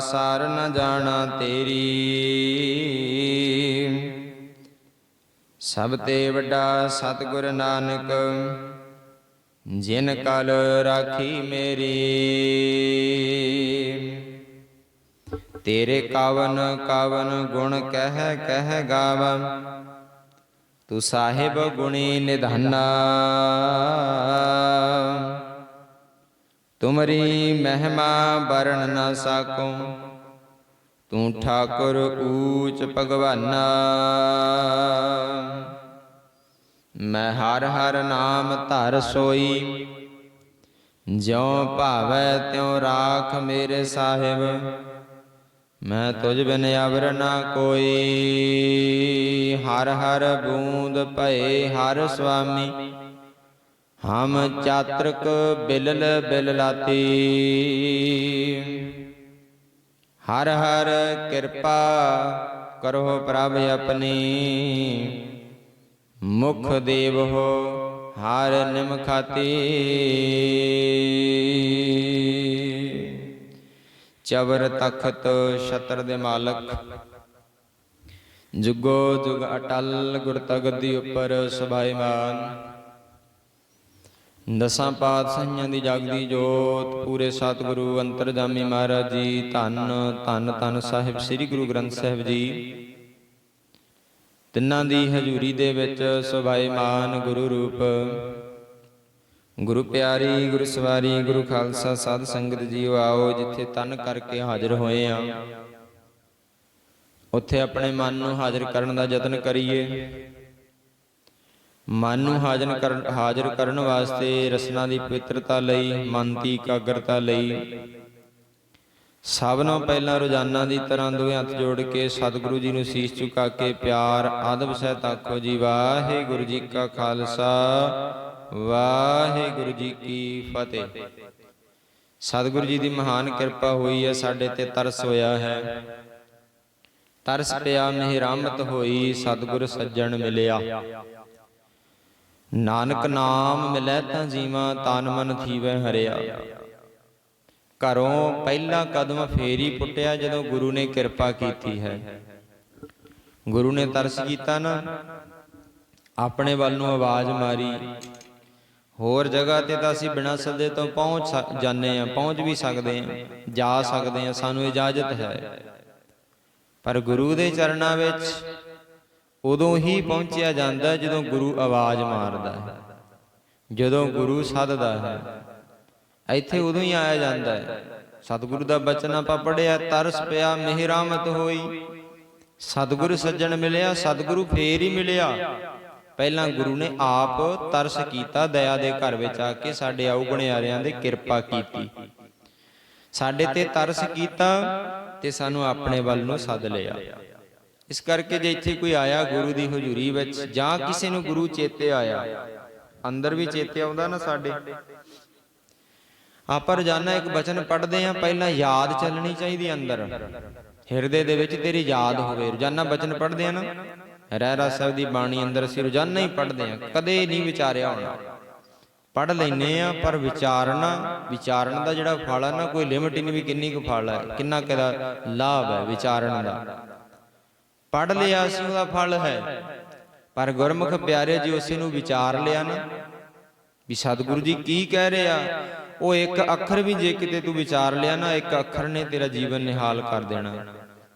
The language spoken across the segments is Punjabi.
ਸਾਰ ਨ ਜਾਣਾ ਤੇਰੀ। ਸਭ ਤੇ ਵੱਡਾ ਸਤਿਗੁਰ ਨਾਨਕ, ਜਿਨ ਕਲ ਰਾਖੀ ਮੇਰੀ। ਤੇਰੇ ਕਾਵਨ ਕਾਵਨ ਗੁਣ ਕਹਿ ਕਹਿ ਗਾਵਾਂ, ਤੂੰ ਸਾਹਿਬ ਗੁਣੀ ਨਿਧਾਨਾ। ਤੁਮਰੀ ਮਹਿਮਾ ਵਰਣ ਨਾ ਸਾਕੋ। ਤੂੰ ਠਾਕੁਰ ਊਚ ਭਗਵਾਨਾ। ਮੈਂ ਹਰ ਹਰ ਨਾਮ ਧਰ ਸੋਈ। ਜਿਉ ਭਾਵੈ ਤਿਉ ਰਾਖ ਮੇਰੇ ਸਾਹਿਬ। ਮੈਂ ਤੁਝ ਬਿਨ ਅਵਰ ਨਾ ਕੋਈ। ਹਰ ਹਰ ਬੂੰਦ ਭਏ ਹਰ ਸੁਆਮੀ ਹਮ ਚਾਤਰਕ ਬਿਲਲ ਬਿਲਲਾਤੀ। ਹਰ ਹਰ ਕਿਰਪਾ ਕਰੋ ਪ੍ਰਭ ਆਪਣੀ। ਮੁਖ ਦੇਵ ਹੋ ਹਰ ਨਿਮਖਾਤੀ। ਚਵਰ ਤਖਤ ਛਤਰ ਦੇ ਮਾਲਕ। ਜੁਗੋ ਜੁਗ ਅਟਲ ਗੁਰ ਤਗਦੀ ਉੱਪਰ ਸੁਭਾਈਮਾਨ ਦਸਾਂ ਪਾਤਸ਼ਾਹਾਂ ਦੀ ਜਗਦੀ ਜੋਤ, ਪੂਰੇ ਸਤਿਗੁਰੂ ਅੰਤਰਜਾਮੀ ਮਹਾਰਾਜ ਜੀ, ਧੰਨ ਧੰਨ ਧੰਨ ਸਾਹਿਬ ਸ੍ਰੀ ਗੁਰੂ ਗ੍ਰੰਥ ਸਾਹਿਬ ਜੀ। ਤਿੰਨਾਂ ਦੀ ਹਜ਼ੂਰੀ ਦੇ ਵਿੱਚ ਸੁਭਾਈਮਾਨ ਗੁਰੂ ਰੂਪ। ਗੁਰੂ ਪਿਆਰੀ, ਗੁਰੂ ਸਵਾਰੀ, ਗੁਰੂ ਖਾਲਸਾ ਸਾਧ ਸੰਗਤ ਜੀਓ ਆਓ, ਜਿੱਥੇ ਤਨ ਕਰਕੇ ਹਾਜ਼ਰ ਹੋਏ ਆ। ਉੱਥੇ ਆਪਣੇ ਮਨ ਨੂੰ ਹਾਜ਼ਰ ਕਰਨ ਦਾ ਯਤਨ ਕਰੀਏ। ਮਨ ਨੂੰ ਹਾਜ਼ਰ ਕਰਨ ਹਾਜ਼ਰ ਕਰਨ ਵਾਸਤੇ ਰਸਨਾ ਦੀ ਪਵਿੱਤਰਤਾ ਲਈ, ਮਨ ਦੀ ਇਕਾਗਰਤਾ ਲਈ। ਸਭ ਨਾਲੋਂ ਪਹਿਲਾਂ ਰੋਜ਼ਾਨਾ ਦੀ ਤਰ੍ਹਾਂ ਦੋਵੇਂ ਹੱਥ ਜੋੜ ਕੇ ਸਤਿਗੁਰੂ ਜੀ ਨੂੰ ਸੀਸ ਝੁਕਾ ਕੇ ਪਿਆਰ, ਆਦਬ ਸਹਿਤ ਆਖੋ ਜੀ, ਵਾਹਿਗੁਰੂ ਜੀ ਕਾ ਖਾਲਸਾ, ਵਾਹਿਗੁਰੂ ਜੀ ਕੀ ਫਤਿਹ। ਸਤਿਗੁਰੂ ਜੀ ਦੀ ਮਹਾਨ ਕਿਰਪਾ ਹੋਈ ਹੈ, ਸਾਡੇ ਤੇ ਤਰਸ ਹੋਇਆ ਹੈ। ਤਰਸ ਪਿਆ ਮਿਹ ਹੋਈ, ਸਤਿਗੁਰ ਸੱਜਣ ਮਿਲਿਆ। ਨਾਨਕ ਨਾਮ ਮਿਲੈ ਤਾਂ ਜੀਵਾਂ, ਤਨ ਮਨ ਥੀਵੈ ਹਰਿਆ। ਘਰੋਂ ਪਹਿਲਾ ਕਦਮ ਫੇਰੀ ਪੁੱਟਿਆ ਜਦੋਂ ਗੁਰੂ ਨੇ ਕਿਰਪਾ ਕੀਤੀ ਹੈ। ਗੁਰੂ ਨੇ ਤਰਸ ਕੀਤਾ ਨਾ, ਆਪਣੇ ਵੱਲ ਨੂੰ ਆਵਾਜ਼ ਮਾਰੀ, ਹੋਰ ਜਗ੍ਹਾ ਤੇ ਤਾਂ ਅਸੀਂ ਬਿਨਾਂ ਸੱਦੇ ਤੋਂ ਪਹੁੰਚ ਜਾਂਦੇ ਆ ਪਹੁੰਚ ਵੀ ਸਕਦੇ ਆ ਜਾ ਸਕਦੇ ਆ ਸਾਨੂੰ ਇਜਾਜ਼ਤ ਹੈ। ਪਰ ਗੁਰੂ ਦੇ ਚਰਨਾਂ ਵਿੱਚ ਉਦੋਂ ਹੀ ਪਹੁੰਚਿਆ ਜਾਂਦਾ ਜਦੋਂ ਗੁਰੂ ਆਵਾਜ਼ ਮਾਰਦਾ ਹੈ। ਜਦੋਂ ਗੁਰੂ ਸੱਦਦਾ ਹੈ। ਇੱਥੇ ਉਦੋਂ ਹੀ ਆਇਆ ਜਾਂਦਾ ਹੈ। ਸਤਿਗੁਰੂ ਦਾ ਬਚਨ ਆਪਾਂ ਪੜਿਆ ਤਰਸ ਪਿਆ, ਮਿਹਰਾਮਤ ਹੋਈ। ਸਤਿਗੁਰ ਸੱਜਣ ਮਿਲਿਆ, ਸਤਿਗੁਰੂ ਫੇਰ ਹੀ ਮਿਲਿਆ। ਪਹਿਲਾਂ ਗੁਰੂ ਨੇ ਆਪ ਤਰਸ ਕੀਤਾ, ਦਇਆ ਦੇ ਘਰ ਵਿੱਚ ਆ ਕੇ ਸਾਡੇ ਆਉ ਗੁਣਿਆਰਿਆਂ ਦੇ ਕਿਰਪਾ ਕੀਤੀ। ਸਾਡੇ ਤੇ ਤਰਸ ਕੀਤਾ ਤੇ ਸਾਨੂੰ ਆਪਣੇ ਵੱਲ ਨੂੰ ਸੱਦ ਲਿਆ। ਇਸ ਕਰਕੇ ਜੇ ਇੱਥੇ ਕੋਈ ਆਇਆ ਗੁਰੂ ਦੀ ਹਜ਼ੂਰੀ ਵਿੱਚ ਜਾਂ ਕਿਸੇ ਨੂੰ ਗੁਰੂ ਚੇਤੇ ਆਇਆ, ਅੰਦਰ ਵੀ ਚੇਤੇ ਆਉਂਦਾ ਨਾ ਸਾਡੇ। ਆਪਾਂ ਰੋਜ਼ਾਨਾ ਇੱਕ ਬਚਨ ਪੜ੍ਹਦੇ ਆ ਪਹਿਲਾਂ ਯਾਦ ਚੱਲਣੀ ਚਾਹੀਦੀ ਅੰਦਰ। ਹਿਰਦੇ ਦੇ ਵਿੱਚ ਤੇਰੀ ਯਾਦ ਹੋਵੇ, ਰੋਜ਼ਾਨਾ ਬਚਨ ਪੜ੍ਹਦੇ ਆ ਨਾ। ਰਹਿਰਾ ਸਾਹਿਬ ਦੀ ਬਾਣੀ ਅੰਦਰ ਅਸੀਂ ਰੋਜ਼ਾਨਾ ਹੀ ਪੜ੍ਹਦੇ ਆ ਕਦੇ ਨਹੀਂ ਵਿਚਾਰਿਆ ਹੋਣਾ। ਪੜ੍ਹ ਲੈਨੇ ਆ ਪਰ ਵਿਚਾਰਨਾ, ਵਿਚਾਰਨ ਦਾ ਜਿਹੜਾ ਫਲ ਹੈ ਨਾ, ਕੋਈ ਲਿਮਟ ਹੀ ਨਹੀਂ ਵੀ ਕਿੰਨੀ ਕੁ ਫਲ ਹੈ ਕਿੰਨਾ ਕਿਦਾ ਲਾਭ ਹੈ ਵਿਚਾਰਨ ਦਾ। ਪੜ੍ਹ ਲਿਆ ਸੀ, ਉਹਦਾ ਫਲ ਹੈ। ਪਰ ਗੁਰਮੁਖ ਪਿਆਰੇ ਜੀ ਉਸੇ ਨੂੰ ਵਿਚਾਰ ਲਿਆ ਨਾ, ਵੀ ਸਤਿਗੁਰੂ ਜੀ ਕੀ ਕਹਿ ਰਿਹਾ? ਉਹ ਇੱਕ ਅੱਖਰ ਵੀ ਜੇ ਕਿਤੇ ਤੂੰ ਵਿਚਾਰ ਲਿਆ ਨਾ, ਇੱਕ ਅੱਖਰ ਨੇ ਤੇਰਾ ਜੀਵਨ ਨਿਹਾਲ ਕਰ ਦੇਣਾ।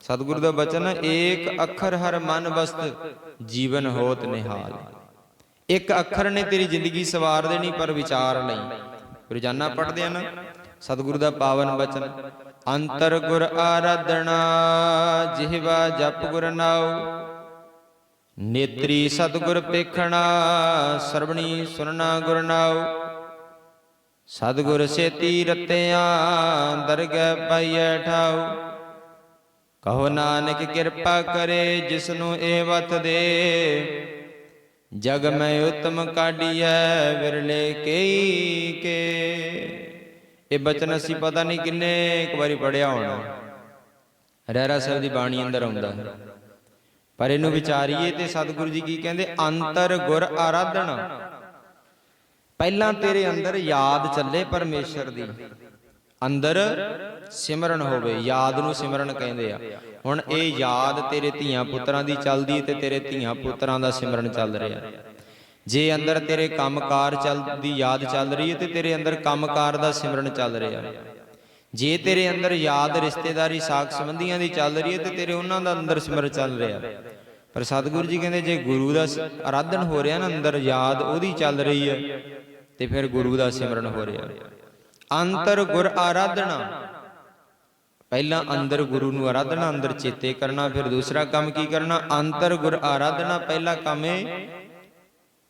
ਸਤਿਗੁਰੂ ਦਾ ਬਚਨ, ਏਕ ਅੱਖਰ ਹਰ ਮਨ ਬਸਤ ਜੀਵਨ ਹੋਤ ਨਿਹਾਲ। ਇੱਕ ਅੱਖਰ ਨੇ ਤੇਰੀ ਜ਼ਿੰਦਗੀ ਸਵਾਰ ਦੇਣੀ, ਪਰ ਵਿਚਾਰ ਲਈ ਰੋਜ਼ਾਨਾ ਪੜ੍ਹਦੇ ਆ ਨਾ, ਸਤਿਗੁਰੂ ਦਾ ਪਾਵਨ ਬਚਨ। ਅੰਤਰ ਗੁਰ ਆਰਾਧਣਾ ਜਿਹਵਾ ਜਪ ਗੁਰ ਨਾਉ। ਨੇਤਰੀ ਸਤਿਗੁਰ ਪੇਖਣਾ, ਸਰਵਣੀ ਸੁਨਣਾ ਗੁਰ ਨਾਉ। ਸਤਿਗੁਰ ਸੇਤੀ ਰਤਿਆਂ, ਦਰਗਹਿ ਪਾਈਐ ਠਾਉ। ਕਹੋ ਨਾਨਕ ਕਿਰਪਾ ਕਰੇ, ਜਿਸਨੂੰ ਇਹ ਵਤ ਦੇ। ਜਗ ਮੈਂ ਉਤਮ ਕਾਢੀਐ, ਵਿਰਲੇ ਕਈ ਕੇ। ਇਹ ਬਚਨ ਅਸੀਂ ਪਤਾ ਨਹੀਂ ਕਿੰਨੇ ਇੱਕ ਵਾਰੀ ਪੜਿਆ ਹੋਣਾ। ਰਹਿਰਾ ਸਾਹਿਬ ਦੀ ਬਾਣੀ ਅੰਦਰ ਆਉਂਦਾ। ਪਰ ਇਹਨੂੰ ਵਿਚਾਰੀਏ ਤੇ ਸਤਿਗੁਰੂ ਜੀ ਕੀ ਕਹਿੰਦੇ, ਅੰਤਰ ਗੁਰ ਆਰਾਧਨਾ। ਪਹਿਲਾਂ ਤੇਰੇ ਅੰਦਰ ਯਾਦ ਚੱਲੇ ਪਰਮੇਸ਼ਰ ਦੀ। ਅੰਦਰ ਸਿਮਰਨ ਹੋਵੇ, ਯਾਦ ਨੂੰ ਸਿਮਰਨ ਕਹਿੰਦੇ ਆ। ਹੁਣ ਇਹ ਯਾਦ ਤੇਰੇ ਧੀਆਂ ਪੁੱਤਰਾਂ ਦੀ ਚੱਲਦੀ ਤੇ ਤੇਰੇ ਧੀਆਂ ਪੁੱਤਰਾਂ ਦਾ ਸਿਮਰਨ ਚੱਲ ਰਿਹਾ। ਜੇ ਅੰਦਰ ਤੇਰੇ ਕੰਮਕਾਰ ਚੱਲਦੀ ਯਾਦ ਚੱਲ ਰਹੀ ਹੈ ਤੇ ਤੇਰੇ ਅੰਦਰ ਕੰਮਕਾਰ ਦਾ ਸਿਮਰਨ ਚੱਲ ਰਿਹਾ ਜੇ ਤੇਰੇ ਅੰਦਰ ਯਾਦ ਰਿਸ਼ਤੇਦਾਰੀ, ਸਾਖ ਸੰਬੰਧੀਆਂ ਦੀ ਚੱਲ ਰਹੀ ਹੈ ਤੇ ਤੇਰੇ ਉਹਨਾਂ ਦਾ ਅੰਦਰ ਸਿਮਰਨ ਚੱਲ ਰਿਹਾ ਪਰ ਸਤਿਗੁਰੂ ਜੀ ਕਹਿੰਦੇ, ਜੇ ਗੁਰੂ ਦਾ ਆਰਾਧਨ ਹੋ ਰਿਹਾ ਨਾ, ਅੰਦਰ ਯਾਦ ਉਹਦੀ ਚੱਲ ਰਹੀ ਹੈ ਤੇ ਫਿਰ ਗੁਰੂ ਦਾ ਸਿਮਰਨ ਹੋ ਰਿਹਾ ਅੰਤਰ ਗੁਰ ਆਰਾਧਨਾ। ਪਹਿਲਾਂ ਅੰਦਰ ਗੁਰੂ ਨੂੰ ਆਰਾਧਨਾ, ਅੰਦਰ ਚੇਤੇ ਕਰਨਾ, ਫਿਰ ਦੂਸਰਾ ਕੰਮ ਕੀ ਕਰਨਾ? ਅੰਤਰ ਗੁਰ ਆਰਾਧਨਾ ਪਹਿਲਾ ਕੰਮ ਹੈ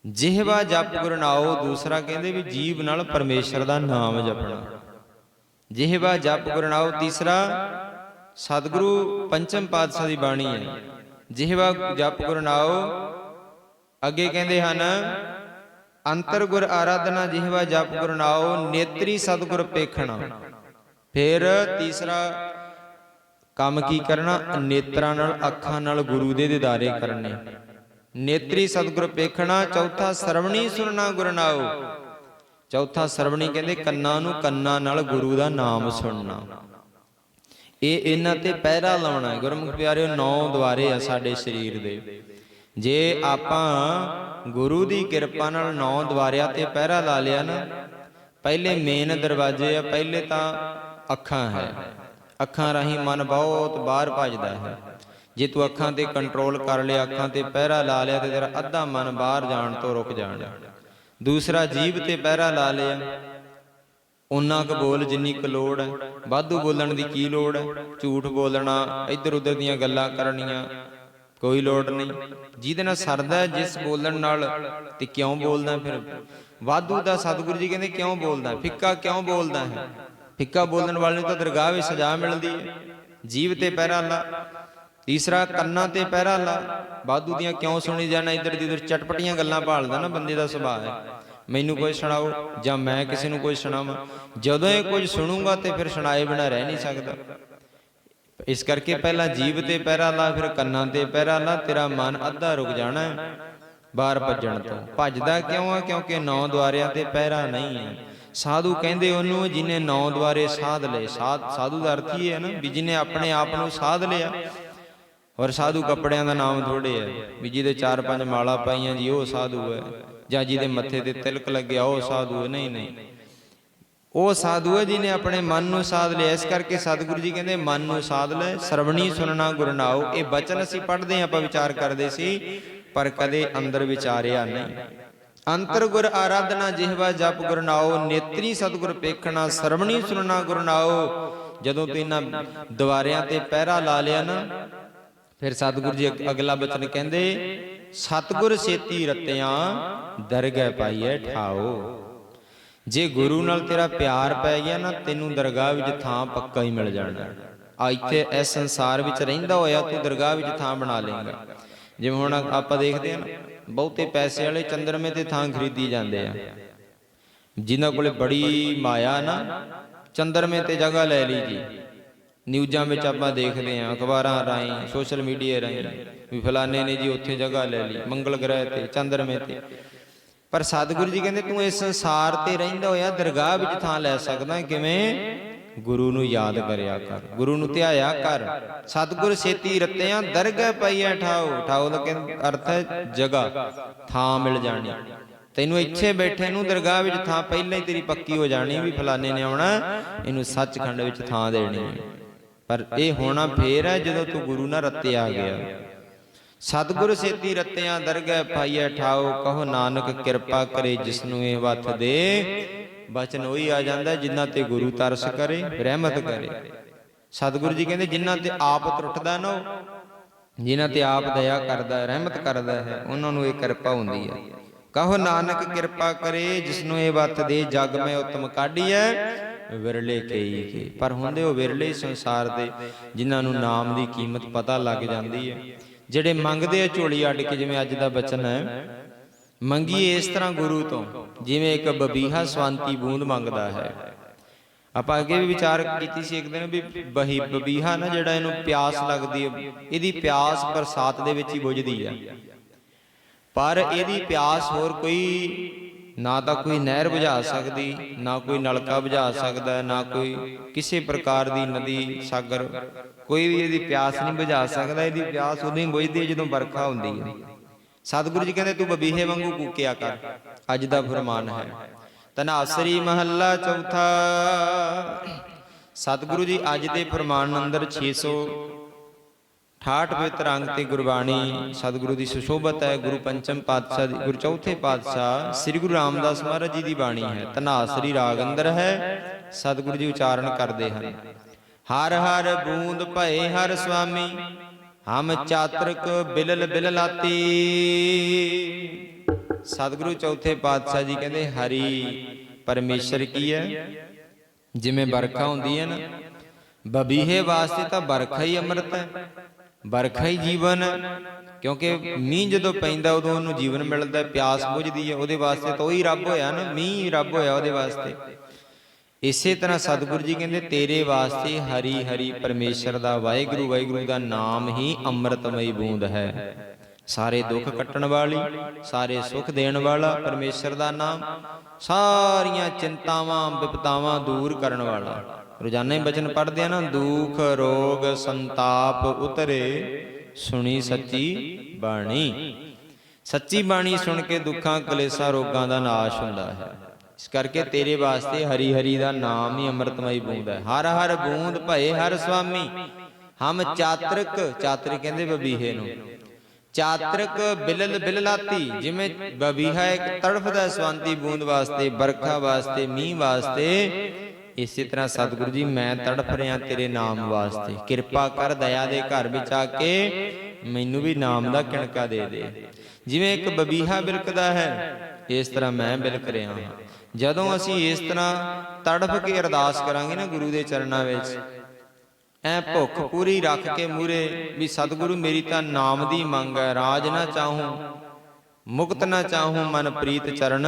ਜਿਹਵਾ ਜਪ ਗੁਰਨਾਓ, ਦੂਸਰਾ ਕਹਿੰਦੇ ਵੀ ਜੀਵ ਨਾਲ ਪਰਮੇਸ਼ਰ ਦਾ ਨਾਮ ਜਪਣਾ। ਜਿਹਵਾ ਜਪ ਗੁਰਨਾਓ, ਤੀਸਰਾ ਸਤਿਗੁਰੂ ਪੰਚਮ ਪਾਤਸ਼ਾਹ ਦੀ ਬਾਣੀ ਹੈ। ਜਿਹਵਾ ਜਪ ਗੁਰ ਅੱਗੇ ਕਹਿੰਦੇ ਹਨ, ਅੰਤਰ ਗੁਰ ਆਰਾਧਨਾ, ਜਿਹਵਾ ਜਪ ਗੁਰਨਾਓ, ਨੇਤਰੀ ਸਤਿਗੁਰ ਪੇਖਣਾ। ਫਿਰ ਤੀਸਰਾ ਕੰਮ ਕੀ ਕਰਨਾ? ਨੇਤਰਾਂ ਨਾਲ, ਅੱਖਾਂ ਨਾਲ ਗੁਰੂ ਦੇ ਦਿਦਾਰੇ ਕਰਨੇ। ਨੇਤਰੀ ਸਤਿਗੁਰ ਪੇਖਣਾ, ਚੌਥਾ ਸਰਵਣੀ ਸੁਣਨਾ ਗੁਰਨਾਉ ਚੌਥਾ ਸਰਵਣੀ ਕਹਿੰਦੇ ਕੰਨਾਂ ਨੂੰ ਕੰਨਾਂ ਨਾਲ ਗੁਰੂ ਦਾ ਨਾਮ ਸੁਣਨਾ। ਇਹ ਇਹਨਾਂ ਤੇ ਪਹਿਰਾ ਲਾਉਣਾ ਹੈ। ਗੁਰਮੁਖ ਪਿਆਰਿਓ, ਨੌ ਦੁਆਰੇ ਆ ਸਾਡੇ ਸਰੀਰ ਦੇ। ਜੇ ਆਪਾਂ ਗੁਰੂ ਦੀ ਕਿਰਪਾ ਨਾਲ ਨੌ ਦੁਆਰਿਆਂ ਤੇ ਪਹਿਰਾ ਲਾ ਲਿਆ ਨਾ, ਪਹਿਲੇ ਮੇਨ ਦਰਵਾਜ਼ੇ ਆ, ਪਹਿਲੇ ਤਾਂ ਅੱਖਾਂ ਹੈ। ਅੱਖਾਂ ਰਾਹੀਂ ਮਨ ਬਹੁਤ ਬਾਹਰ ਭਜਦਾ ਹੈ। ਜੇ ਤੂੰ ਅੱਖਾਂ ਤੇ ਕੰਟਰੋਲ ਕਰ ਲਿਆ, ਅੱਖਾਂ ਤੇ ਪਹਿਰਾ ਲਾ ਲਿਆ ਤੇ ਤੇਰਾ ਅੱਧਾ ਮਨ ਬਾਹਰ ਜਾਣ ਤੋਂ ਰੁਕ ਜਾਣਾ। ਦੂਸਰਾ ਜੀਭ ਤੇ ਪਹਿਰਾ ਲਾ ਲਿਆ। ਉਨਾ ਕੁ ਬੋਲ ਜਿੰਨੀ ਕੁ ਲੋੜ ਹੈ। ਵਾਧੂ ਬੋਲਣ ਦੀ ਕੀ ਲੋੜ ਹੈ? ਝੂਠ ਬੋਲਣਾ ਇੱਧਰ ਉੱਧਰ ਦੀਆਂ ਗੱਲਾਂ ਕਰਨੀਆਂ, ਕੋਈ ਲੋੜ ਨਹੀਂ। ਜਿਹਦੇ ਨਾਲ ਸਰਦਾ ਜਿਸ ਬੋਲਣ ਨਾਲ ਤੇ ਕਿਉਂ ਬੋਲਦਾ ਫਿਰ? ਵਾਧੂ ਦਾ ਸਤਿਗੁਰੂ ਜੀ ਕਹਿੰਦੇ ਕਿਉਂ ਬੋਲਦਾ ਫਿੱਕਾ ਕਿਉਂ ਬੋਲਦਾ ਹੈ? ਫਿੱਕਾ ਬੋਲਣ ਵਾਲੇ ਨੂੰ ਤਾਂ ਦਰਗਾਹ ਵਿੱਚ ਸਜ਼ਾ ਮਿਲਦੀ ਹੈ। ਜੀਵ ਤੇ ਪਹਿਰਾ ਲਾ ਤੀਸਰਾ ਕੰਨਾਂ ਤੇ ਪਹਿਰਾ ਲਾ। ਵਾਧੂ ਦੀਆਂ ਕਿਉਂ ਸੁਣੀ ਜਾਣਾ? ਇੱਧਰ ਦੀ ਉਧਰ ਚਟਪਟੀਆਂ ਗੱਲਾਂ ਭਾਲਦਾ ਨਾ ਬੰਦੇ ਦਾ ਸੁਭਾਅ ਹੈ। ਮੈਨੂੰ ਕੋਈ ਸੁਣਾਓ ਜਾਂ ਮੈਂ ਕਿਸੇ ਨੂੰ ਕੋਈ ਸੁਣਾਵਾਂ? ਜਦੋਂ ਇਹ ਕੁਝ ਸੁਣੂਗਾ ਤੇ ਫਿਰ ਸੁਣਾਏ ਬਿਨਾ ਰਹਿ ਨਹੀਂ ਸਕਦਾ। ਇਸ ਕਰਕੇ ਪਹਿਲਾਂ ਜੀਵ ਤੇ ਪਹਿਰਾ ਲਾ, ਫਿਰ ਕੰਨਾਂ ਤੇ ਪਹਿਰਾ ਲਾ, ਤੇਰਾ ਮਨ ਅੱਧਾ ਰੁਕ ਜਾਣਾ ਹੈ ਬਾਹਰ ਭੱਜਣ ਤੋਂ। ਭੱਜਦਾ ਕਿਉਂ ਆ ਕਿਉਂਕਿ ਨੌ ਦੁਆਰਿਆਂ ਤੇ ਪਹਿਰਾ ਨਹੀਂ ਹੈ। ਸਾਧੂ ਕਹਿੰਦੇ ਉਹਨੂੰ, ਜਿਨੇ ਨੌ ਦੁਆਰੇ ਸਾਧ ਲਏ, ਸਾਧ ਸਾਧੂ ਦਾ ਅਰਥ ਹੀ ਹੈ ਨਾ ਵੀ ਜਿਨੇ ਆਪਣੇ ਆਪ ਨੂੰ ਸਾਧ ਲਿਆ ਔਰ ਸਾਧੂ ਕੱਪੜਿਆਂ ਦਾ ਨਾਮ ਥੋੜੇ ਹੈ ਵੀ ਜਿਹਦੇ ਚਾਰ ਪੰਜ ਮਾਲਾ ਪਾਈਆਂ ਜੀ, ਉਹ ਸਾਧੂ ਹੈ ਜਾਂ ਜਿਹਦੇ ਮੱਥੇ ਤੇ ਤਿਲਕ ਲੱਗਿਆ, ਉਹ ਸਾਧੂ ਹੈ ਨਹੀਂ ਨਹੀਂ। ਉਹ ਸਾਧੂ ਹੈ ਜਿਨੇ ਆਪਣੇ ਮਨ ਨੂੰ ਸਾਧ ਲਿਆ। ਇਸ ਕਰਕੇ ਸਤਿਗੁਰੂ ਜੀ ਕਹਿੰਦੇ, ਮਨ ਨੂੰ ਸਾਧ ਲੈ, ਸਰਵਣੀ ਸੁਣਨਾ ਗੁਰਨਾਓ ਇਹ ਬਚਨ ਅਸੀਂ ਪੜ੍ਹਦੇ ਹਾਂ, ਆਪਾਂ ਵਿਚਾਰ ਕਰਦੇ ਸੀ, ਪਰ ਕਦੇ ਅੰਦਰ ਵਿਚਾਰਿਆ ਨਹੀਂ। ਅੰਤਰ ਗੁਰ ਆਰਾਧਨਾ ਜਿਹਵਾ ਜਪ ਗੁਰਨਾਓ ਨੇਤਰੀ ਸਤਿਗੁਰ ਪੇਖਣਾ, ਸਰਵਣੀ ਸੁਣਨਾ ਗੁਰਨਾਓ ਜਦੋਂ ਤੂੰ ਇਹਨਾਂ ਦੁਆਰਿਆਂ ਤੇ ਪਹਿਰਾ ਲਾ ਲਿਆ ਨਾ ਫਿਰ ਸਤਿਗੁਰੂ ਜੀ ਅਗਲਾ ਬਚਨ ਕਹਿੰਦੇ, ਸਤਿਗੁਰ ਸੇਤੀ ਰਤਿਆਂ, ਦਰਗਹਿ ਪਾਈਐ ਠਾਓ। ਜੇ ਗੁਰੂ ਨਾਲ ਤੇਰਾ ਪਿਆਰ ਪੈ ਗਿਆ ਨਾ, ਤੈਨੂੰ ਦਰਗਾਹ ਵਿੱਚ ਥਾਂ ਪੱਕਾ ਹੀ ਮਿਲ ਜਾਣਾ। ਆ ਇੱਥੇ ਇਸ ਸੰਸਾਰ ਵਿੱਚ ਰਹਿੰਦਾ ਹੋਇਆ, ਤੂੰ ਦਰਗਾਹ ਵਿੱਚ ਥਾਂ ਬਣਾ ਲੇਗਾ ਜਿਵੇਂ ਹੁਣ ਆਪਾਂ ਦੇਖਦੇ ਹਾਂ ਨਾ, ਬਹੁਤੇ ਪੈਸੇ ਵਾਲੇ ਚੰਦਰਮੇ ਤੇ ਥਾਂ ਖਰੀਦੀ ਜਾਂਦੇ ਆ। ਜਿਨ੍ਹਾਂ ਕੋਲੇ ਬੜੀ ਮਾਇਆ ਨਾ, ਚੰਦਰਮੇ ਤੇ ਜਗ੍ਹਾ ਲੈ ਲਈ ਜੀ। ਨਿਊਜ਼ਾਂ ਵਿੱਚ ਆਪਾਂ ਦੇਖਦੇ ਹਾਂ, ਅਖਬਾਰਾਂ ਰਾਹੀਂ, ਸੋਸ਼ਲ ਮੀਡੀਆ ਰਾਹੀਂ ਵੀ ਫਲਾਣੇ ਨੇ ਜੀ ਉੱਥੇ ਜਗ੍ਹਾ ਲੈ ਲਈ, ਮੰਗਲ ਗ੍ਰਹਿ ਤੇ, ਚੰਦਰਮੇ ਤੇ। ਪਰ ਸਤਿਗੁਰੂ ਜੀ ਕਹਿੰਦੇ, ਤੂੰ ਇਸ ਸੰਸਾਰ ਤੇ ਰਹਿੰਦਾ ਹੋਇਆ ਦਰਗਾਹ ਵਿੱਚ ਥਾਂ ਲੈ ਸਕਦਾ ਕਿਵੇਂ? ਗੁਰੂ ਨੂੰ ਯਾਦ ਕਰਿਆ ਕਰ, ਗੁਰੂ ਨੂੰ ਧਿਆਇਆ ਕਰ। ਸਤਿਗੁਰ ਸੇਤੀ ਰਤਿਆਂ, ਦਰਗਹਿ ਪਈਐ ਠਾਓ। ਠਾਓ ਦਾ ਕਹਿੰਦਾ ਅਰਥ ਹੈ ਜਗ੍ਹਾ, ਥਾਂ ਮਿਲ ਜਾਣੀ। ਤੈਨੂੰ ਇੱਥੇ ਬੈਠੇ ਨੂੰ ਦਰਗਾਹ ਵਿੱਚ ਥਾਂ ਪਹਿਲਾਂ ਹੀ ਤੇਰੀ ਪੱਕੀ ਹੋ ਜਾਣੀ ਵੀ ਫਲਾਣੇ ਨੇ ਆਉਣਾ, ਇਹਨੂੰ ਸੱਚਖੰਡ ਵਿੱਚ ਥਾਂ ਦੇਣੀ ਹੈ। ਪਰ ਇਹ ਹੋਣਾ ਫੇਰ ਹੈ ਜਦੋਂ ਤੂੰ ਗੁਰੂ ਨਾਲ ਰੱਤਿਆ ਗਿਆ। ਸਤਿਗੁਰ ਸੇਤੀ ਰਤਿਆਂ ਦਰਗਹਿ ਪਾਈਐ ਠਾਓ ਕਹੋ ਨਾਨਕ ਕਿਰਪਾ ਕਰੇ ਜਿਸ ਨੂੰ ਇਹ ਵਤ ਦੇ। ਬਚਨ ਉਹੀ ਆ ਜਾਂਦਾ ਜਿਨ੍ਹਾਂ ਤੇ ਗੁਰੂ ਤਰਸ ਕਰੇ ਰਹਿਮਤ ਕਰੇ। ਸਤਿਗੁਰੂ ਜੀ ਕਹਿੰਦੇ ਜਿਨ੍ਹਾਂ ਤੇ ਆਪ ਟੁੱਟਦਾ ਨਾ ਜਿਨ੍ਹਾਂ ਤੇ ਆਪ ਦਇਆ ਕਰਦਾ ਹੈ ਰਹਿਮਤ ਕਰਦਾ ਹੈ ਉਹਨਾਂ ਨੂੰ ਇਹ ਕਿਰਪਾ ਹੁੰਦੀ ਹੈ। ਕਹੋ ਨਾਨਕ ਕਿਰਪਾ ਕਰੇ ਜਿਸ ਨੂੰ ਇਹ ਵਤ ਦੇ ਜਗ ਮੈਂ ਉਤਮ ਕਾਢੀਐ ਵਿਰਲੇ ਕਈ ਕੇ ਪਰ ਹੁੰਦੇ ਉਹ ਵਿਰਲੇ ਸੰਸਾਰ ਦੇ, ਜਿਨ੍ਹਾਂ ਨੂੰ ਨਾਮ ਦੀ ਕੀਮਤ ਪਤਾ ਲੱਗ ਜਾਂਦੀ ਹੈ। ਜਿਹੜੇ ਮੰਗਦੇ ਆ ਝੋਲੀ ਅੱਡ ਕੇ, ਜਿਵੇਂ ਅੱਜ ਦਾ ਬਚਨ ਹੈ, ਮੰਗੀਏ ਇਸ ਤਰ੍ਹਾਂ ਗੁਰੂ ਤੋਂ, ਜਿਵੇਂ ਇੱਕ ਬਬੀਹਾ ਸਵੰਤੀ ਬੂੰਦ ਮੰਗਦਾ ਹੈ। ਆਪਾਂ ਅੱਗੇ ਵੀ ਵਿਚਾਰ ਕੀਤੀ ਸੀ ਇੱਕ ਦਿਨ ਵੀ ਬਹੀ ਬਬੀਹਾ ਨਾ ਜਿਹੜਾ ਇਹਨੂੰ ਪਿਆਸ ਲੱਗਦੀ ਹੈ, ਇਹਦੀ ਪਿਆਸ ਬਰਸਾਤ ਦੇ ਵਿੱਚ ਹੀ ਬੁਝਦੀ ਹੈ। ਪਰ ਇਹਦੀ ਪਿਆਸ ਹੋਰ ਕੋਈ ਨਾ ਤਾਂ ਕੋਈ ਨਹਿਰ ਬੁਝਾ ਸਕਦੀ ਨਾ ਕੋਈ ਨਲਕਾ ਬੁਝਾ ਸਕਦਾ ਨਾ ਕੋਈ ਕਿਸੇ ਪ੍ਰਕਾਰ ਦੀ ਨਦੀ ਸਾਗਰ। ਕੋਈ ਵੀ ਇਹਦੀ ਪਿਆਸ ਨਹੀਂ ਬੁਝਾ ਸਕਦਾ ਇਹਦੀ ਪਿਆਸ ਉਦੋਂ ਹੀ ਬੁਝਦੀ ਹੈ ਜਦੋਂ ਵਰਖਾ ਹੁੰਦੀ ਹੈ। ਸਤਿਗੁਰੂ ਜੀ ਕਹਿੰਦੇ ਤੂੰ ਬਬੀਹੇ ਵਾਂਗੂ ਕੂਕਿਆ ਕਰ। ਅੱਜ ਦਾ ਫਰਮਾਨ ਹੈ। ਤਨਾਸਰੀ ਮਹੱਲਾ ਚੌਥਾ। ਸਤਿਗੁਰੂ ਜੀ ਅੱਜ ਦੇ ਫਰਮਾਨ ਅੰਦਰ 600 68 ਪਵਿੱਤਰ ਅੰਗ ਤੇ ਗੁਰਬਾਣੀ ਸਤਿਗੁਰੂ ਦੀ ਸੁਸ਼ੋਭਤ ਹੈ। ਗੁਰੂ ਪੰਚਮ ਪਾਤਸ਼ਾਹ ਦੀ, ਗੁਰੂ ਚੌਥੇ ਪਾਤਸ਼ਾਹ ਸ੍ਰੀ ਗੁਰੂ ਰਾਮਦਾਸ ਮਹਾਰਾਜ ਜੀ ਦੀ ਬਾਣੀ ਹੈ। ਧਨਾਸਰੀ ਰਾਗ ਅੰਦਰ ਹੈ, ਸਤਿਗੁਰੂ ਜੀ ਉਚਾਰਨ ਕਰਦੇ ਹਨ। ਹਰ ਹਰ ਬੂੰਦ ਭਏ ਹਰ ਸੁਆਮੀ ਹਮ ਚਾਤਰਕ ਬਿਲਲ ਬਿਲ ਸਤਿਗੁਰੂ ਚੌਥੇ ਪਾਤਸ਼ਾਹ ਜੀ ਕਹਿੰਦੇ, ਹਰੀ ਪਰਮੇਸ਼ਰ ਕੀ ਹੈ? ਜਿਵੇਂ ਵਰਖਾ ਹੁੰਦੀ ਹੈ ਨਾ, ਬਬੀਹੇ ਵਾਸਤੇ ਤਾਂ ਵਰਖਾ ਹੀ ਅੰਮ੍ਰਿਤ ਹੈ। ਵਰਖਾ ਹੀ ਜੀਵਨ, ਕਿਉਂਕਿ ਮੀਂਹ ਜਦੋਂ ਪੈਂਦਾ ਉਦੋਂ ਉਹਨੂੰ ਜੀਵਨ ਮਿਲਦਾ, ਪਿਆਸ ਬੁਝਦੀ ਹੈ, ਉਹਦੇ ਵਾਸਤੇ ਤਾਂ ਉਹੀ ਰੱਬ ਹੋਇਆ ਨਾ, ਮੀਂਹ ਹੀ ਰੱਬ ਹੋਇਆ ਉਹਦੇ ਵਾਸਤੇ। ਇਸੇ ਤਰ੍ਹਾਂ ਸਤਿਗੁਰੂ ਜੀ ਕਹਿੰਦੇ, ਤੇਰੇ ਵਾਸਤੇ ਹਰੀ ਹਰੀ ਪਰਮੇਸ਼ਰ ਦਾ ਵਾਹਿਗੁਰੂ ਵਾਹਿਗੁਰੂ ਦਾ ਨਾਮ ਹੀ ਅੰਮ੍ਰਿਤਮਈ ਬੂੰਦ ਹੈ। ਸਾਰੇ ਦੁੱਖ ਕੱਟਣ ਵਾਲੀ, ਸਾਰੇ ਸੁੱਖ ਦੇਣ ਵਾਲਾ ਪਰਮੇਸ਼ਰ ਦਾ ਨਾਮ, ਸਾਰੀਆਂ ਚਿੰਤਾਵਾਂ, ਵਿਪਤਾਵਾਂ ਦੂਰ ਕਰਨ ਵਾਲਾ। ਰੋਜ਼ਾਨਾ ਹੀ ਬਚਨ ਪੜ੍ਹਦੇ ਆ ਨਾ, ਦੁੱਖ, ਰੋਗ, ਸੰਤਾਪ ਉਤਰੇ, ਸੁਣੀ ਸੱਚੀ ਬਾਣੀ। ਸੱਚੀ ਬਾਣੀ ਸੁਣ ਕੇ ਦੁੱਖਾਂ, ਕਲੇਸ਼ਾਂ, ਰੋਗਾਂ ਦਾ ਨਾਸ਼ ਹੁੰਦਾ ਹੈ। ਇਸ ਕਰਕੇ ਤੇਰੇ ਵਾਸਤੇ ਹਰੀ ਹਰੀ ਦਾ ਨਾਮ ਹੀ ਅੰਮ੍ਰਿਤਮਈ ਬੂੰਦ ਹੈ। ਹਰ ਹਰ ਬੂੰਦ ਭਏ ਹਰ ਸੁਆਮੀ। ਹਮ ਚਾਤਰਕ ਚਾਤਰ ਕਹਿੰਦੇ ਬਬੀਹੇ ਨੂੰ। ਚਾਤਰਕ ਬਿਲਲ ਬਿਲਲਾਤੀ, ਜਿਵੇਂ ਬਬੀਹਾ ਇੱਕ ਤੜਫਦਾ ਸਵਾਂਤੀ ਬੂੰਦ ਵਾਸਤੇ, ਬਰਖਾ ਵਾਸਤੇ, ਮੀਂਹ ਵਾਸਤੇ ਇਸੇ ਤਰ੍ਹਾਂ ਸਤਿਗੁਰੂ ਜੀ, ਮੈਂ ਤੜਫ ਰਿਹਾ ਤੇਰੇ ਨਾਮ ਵਾਸਤੇ। ਕਿਰਪਾ ਕਰ, ਦਇਆ ਦੇ ਘਰ ਵਿੱਚ ਆ ਕੇ ਮੈਨੂੰ ਵੀ ਨਾਮ ਦਾ ਕਿਣਕਾ ਦੇ ਦੇ। ਜਿਵੇਂ ਇੱਕ ਬਬੀਹਾ ਬਿਲਕਦਾ ਹੈ, ਇਸ ਤਰ੍ਹਾਂ ਮੈਂ ਬਿਲਕ ਰਿਹਾ ਹਾਂ। ਜਦੋਂ ਅਸੀਂ ਇਸ ਤਰ੍ਹਾਂ ਤੜਫ ਕੇ ਅਰਦਾਸ ਕਰਾਂਗੇ ਨਾ ਗੁਰੂ ਦੇ ਚਰਨਾਂ ਵਿੱਚ, ਐ ਭੁੱਖ ਪੂਰੀ ਰੱਖ ਕੇ ਮੂਰੇ ਵੀ ਸਤਿਗੁਰੂ ਮੇਰੀ ਤਾਂ ਨਾਮ ਦੀ ਮੰਗ ਹੈ, ਰਾਜ ਨਾ ਚਾਹੂੰ। ਮੁਕਤ ਨਾ ਚਾਹੂੰ ਮਨ ਪ੍ਰੀਤ ਚਰਨ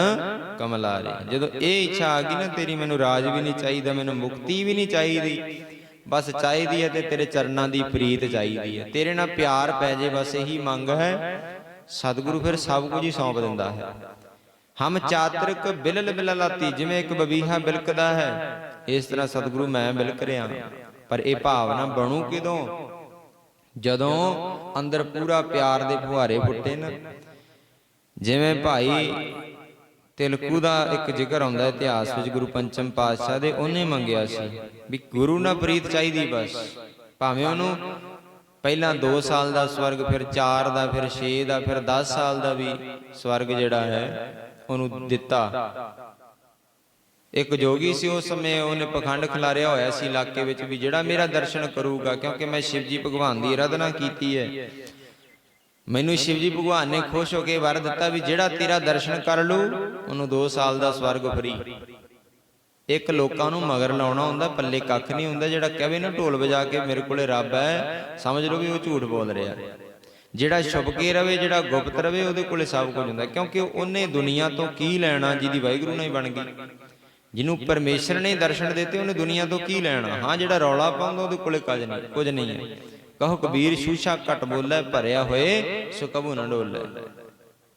ਕਮਲਾਰੇ। ਜਦੋਂ ਇਹ ਇੱਛਾ ਆ ਗਈ ਨਾ, ਤੇਰੀ ਮੈਨੂੰ ਰਾਜ ਵੀ ਨਹੀਂ ਚਾਹੀਦਾ, ਮੈਨੂੰ ਮੁਕਤੀ ਵੀ ਨਹੀਂ ਚਾਹੀਦੀ। ਬਸ ਚਾਹੀਦੀ ਹੈ ਤੇ ਤੇਰੇ ਚਰਨਾਂ ਦੀ ਪ੍ਰੀਤ ਚਾਹੀਦੀ ਹੈ। ਤੇਰੇ ਨਾਲ ਪਿਆਰ ਪੈ ਜੇ, ਬਸ ਇਹੀ ਮੰਗ ਹੈ, ਸਤਿਗੁਰੂ ਫਿਰ ਸਭ ਕੁਝ ਹੀ ਸੌਂਪ ਦਿੰਦਾ ਹੈ। ਹਮ ਚਾਤਰਕ ਬਿਲਲ ਬਿਲਲਾਤੀ, ਜਿਵੇਂ ਇੱਕ ਬਬੀਹਾ ਬਿਲਕਦਾ ਹੈ। ਇਸ ਤਰ੍ਹਾਂ ਸਤਿਗੁਰੂ ਮੈਂ ਬਿਲਕ ਰਿਹਾ। ਪਰ ਇਹ ਭਾਵਨਾ ਬਣੂ ਕਿਦੋਂ? ਜਦੋਂ ਅੰਦਰ ਪੂਰਾ ਪਿਆਰ ਦੇ ਫੁਹਾਰੇ ਫੁੱਟੇ ਨਾ ਜਿਵੇਂ ਭਾਈ ਤਿਲਕੂ ਦਾ ਇੱਕ ਜ਼ਿਕਰ ਆਉਂਦਾ ਇਤਿਹਾਸ ਵਿੱਚ ਗੁਰੂ ਪੰਚਮ ਪਾਤਸ਼ਾਹ ਦੇ ਉਹਨੇ ਮੰਗਿਆ ਸੀ ਵੀ ਗੁਰੂ ਨਾਲ ਪ੍ਰੀਤ ਚਾਹੀਦੀ ਬਸ। ਭਾਵੇਂ ਉਹਨੂੰ ਪਹਿਲਾਂ 2 ਸਾਲ ਦਾ ਸਵਰਗ ਫਿਰ 4 ਦਾ ਫਿਰ 6 ਦਾ ਫਿਰ 10 ਸਾਲ ਦਾ ਵੀ ਸਵਰਗ ਜਿਹੜਾ ਹੈ ਉਹਨੂੰ ਦਿੱਤਾ। ਇੱਕ ਜੋਗੀ ਸੀ ਉਸ ਸਮੇਂ ਉਹਨੇ ਪਖੰਡ ਖਿਲਾਰਿਆ ਹੋਇਆ ਸੀ ਇਲਾਕੇ ਵਿੱਚ ਵੀ ਜਿਹੜਾ ਮੇਰਾ ਦਰਸ਼ਨ ਕਰੂਗਾ ਕਿਉਂਕਿ ਮੈਂ ਸ਼ਿਵਜੀ ਭਗਵਾਨ ਦੀ ਅਰਾਧਨਾ ਕੀਤੀ ਹੈ। ਮੈਨੂੰ ਸ਼ਿਵਜੀ ਭਗਵਾਨ ਨੇ ਖੁਸ਼ ਹੋ ਕੇ ਵਰ ਦਿੱਤਾ ਵੀ ਜਿਹੜਾ ਤੇਰਾ ਦਰਸ਼ਨ ਕਰ ਲੂ ਉਹਨੂੰ 2 ਸਾਲ ਦਾ ਸਵਰਗ ਫਰੀ। ਇੱਕ ਲੋਕਾਂ ਨੂੰ ਮਗਰ ਲਾਉਣਾ ਹੁੰਦਾ ਪੱਲੇ ਕੱਖ ਨਹੀਂ ਹੁੰਦਾ ਜਿਹੜਾ ਕਹੇ ਨਾ ਢੋਲ ਵਜਾ ਕੇ ਮੇਰੇ ਕੋਲੇ ਰੱਬ ਹੈ ਸਮਝ ਲਓ ਵੀ ਉਹ ਝੂਠ ਬੋਲ ਰਿਹਾ। ਜਿਹੜਾ ਛੁਪ ਕੇ ਰਵੇ ਜਿਹੜਾ ਗੁਪਤ ਰਵੇ ਉਹਦੇ ਕੋਲੇ ਸਭ ਕੁਝ ਹੁੰਦਾ ਕਿਉਂਕਿ ਉਹਨੇ ਦੁਨੀਆ ਤੋਂ ਕੀ ਲੈਣਾ ਜਿਹਦੀ ਵਾਹਿਗੁਰੂ ਨਾਲ ਹੀ ਬਣ ਗਈ। ਜਿਹਨੂੰ ਪਰਮੇਸ਼ਰ ਨੇ ਦਰਸ਼ਨ ਦਿੱਤੇ ਉਹਨੇ ਦੁਨੀਆ ਤੋਂ ਕੀ ਲੈਣਾ? ਹਾਂ ਜਿਹੜਾ ਰੌਲਾ ਪਾਉਂਦਾ ਉਹਦੇ ਕੋਲੇ ਕੁਝ ਨਹੀਂ ਕੁਝ ਨਹੀਂ ਹੈ। ਕਹੋ ਕਬੀਰ ਸ਼ੂਸ਼ਾ ਘਟ ਬੋਲੇ, ਭਰਿਆ ਹੋਏ, ਸੋ ਕਬੂ ਨਾ ਡੋਲੇ।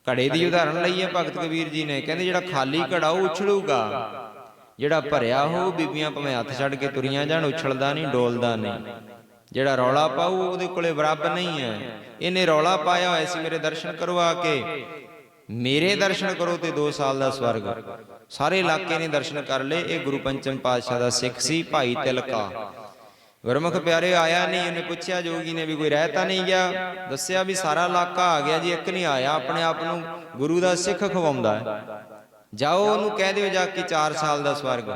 ਘੜੇ ਦੀ ਉਦਾਹਰਣ ਲਈ ਹੈ ਭਗਤ ਕਬੀਰ ਜੀ ਨੇ, ਕਹਿੰਦੇ ਜਿਹੜਾ ਖਾਲੀ ਘੜਾ ਉਹ ਉਛਲੂਗਾ। ਜਿਹੜਾ ਭਰਿਆ ਹੋ, ਬੀਬੀਆਂ ਭਾਵੇਂ ਹੱਥ ਛੱਡ ਕੇ ਤੁਰੀਆਂ ਜਾਣ, ਉਛਲਦਾ ਨਹੀਂ, ਡੋਲਦਾ ਨਹੀਂ। ਜਿਹੜਾ ਰੌਲਾ ਪਾਉ ਉਹਦੇ ਕੋਲੇ ਬਰਾਬਰ ਨਹੀਂ ਹੈ। ਇਹਨੇ ਰੌਲਾ ਪਾਇਆ ਹੋਇਆ ਸੀ, ਮੇਰੇ ਦਰਸ਼ਨ ਕਰਵਾ ਕੇ। ਮੇਰੇ ਦਰਸ਼ਨ ਕਰੋ ਤੇ 2 ਸਾਲ ਦਾ ਸਵਰਗ। ਸਾਰੇ ਇਲਾਕੇ ਨੇ ਦਰਸ਼ਨ ਕਰ ਲਏ। ਇਹ ਗੁਰੂ ਪੰਚਮ ਪਾਤਸ਼ਾਹ ਦਾ ਸਿੱਖ ਸੀ, ਭਾਈ ਤਿਲਕਾ। ਗੁਰਮੁਖ ਪਿਆਰੇ ਆਇਆ ਨਹੀਂ, ਉਹਨੇ ਪੁੱਛਿਆ, ਜੋਗੀ ਨੇ ਵੀ ਕੋਈ ਰਹਿ ਤਾਂ ਨਹੀਂ ਗਿਆ। ਦੱਸਿਆ ਵੀ ਸਾਰਾ ਇਲਾਕਾ ਆ ਗਿਆ ਜੀ, ਇੱਕ ਨਹੀਂ ਆਇਆ, ਆਪਣੇ ਆਪ ਨੂੰ ਗੁਰੂ ਦਾ ਸਿੱਖ ਖਵਾਉਂਦਾ ਹੈ। ਜਾਓ ਉਹਨੂੰ ਕਹਿ ਦਿਓ ਜਾ ਕੇ 4 ਸਾਲ ਦਾ ਸਵਰਗ।